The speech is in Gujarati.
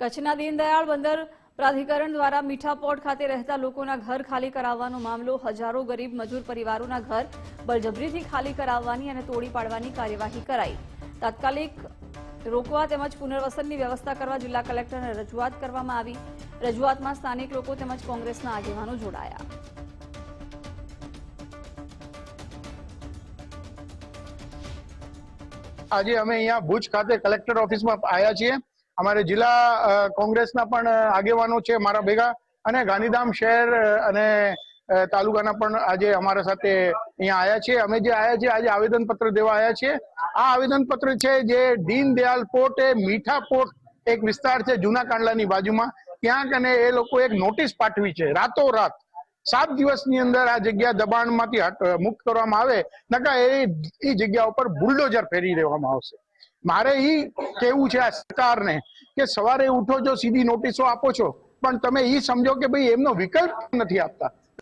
કચ્છના દીનદયાળ બંદર પ્રાધિકરણ દ્વારા મીઠા ખાતે રહેતા લોકોના ઘર ખાલી કરાવવાનો મામલો, હજારો ગરીબ મજૂર પરિવારોના ઘર બળજબરીથી ખાલી કરાવવાની અને તોડી પાડવાની કાર્યવાહી કરાઈ. તાત્કાલિક રોકવા તેમજ પુનર્વસનની વ્યવસ્થા કરવા જિલ્લા કલેક્ટરને રજૂઆત કરવામાં આવી. રજૂઆતમાં સ્થાનિક લોકો તેમજ કોંગ્રેસના આગેવાનો જોડાયા. આજે અમે અહીંયા ભુજ ખાતે કલેક્ટર ઓફિસમાં આવ્યા છીએ. અમારે જિલ્લા કોંગ્રેસના પણ આગેવાનો છે મારા ભેગા અને ગાંધીધામ શહેર અને તાલુકાના પણ આજે અમારા સાથે અહીંયા આવ્યા છે અમે જે આવ્યા છીએ, આજે આવેદનપત્ર દેવા આવ્યા છીએ. આ આવેદનપત્ર છે જે દીન દયાલ પોર્ટ એ મીઠા પોર્ટ એક વિસ્તાર છે જૂના કાંડલાની બાજુમાં. ત્યાં કને એ લોકો એક નોટિસ પાઠવી છે રાતોરાત સાત દિવસની અંદર આ જગ્યા દબાણમાંથી મુક્ત કરવામાં આવે. નકા એ જગ્યા ઉપર બુલડોઝર ફેરી દેવામાં આવશે. મારે ઈ કેવું છે આ સરકારને કે સવારે ઉઠો છો સીધી નોટિસો આપો છો. પણ તમે એ સમજો કે ભાઈ એમનો વિકલ્પ નથી આપતા.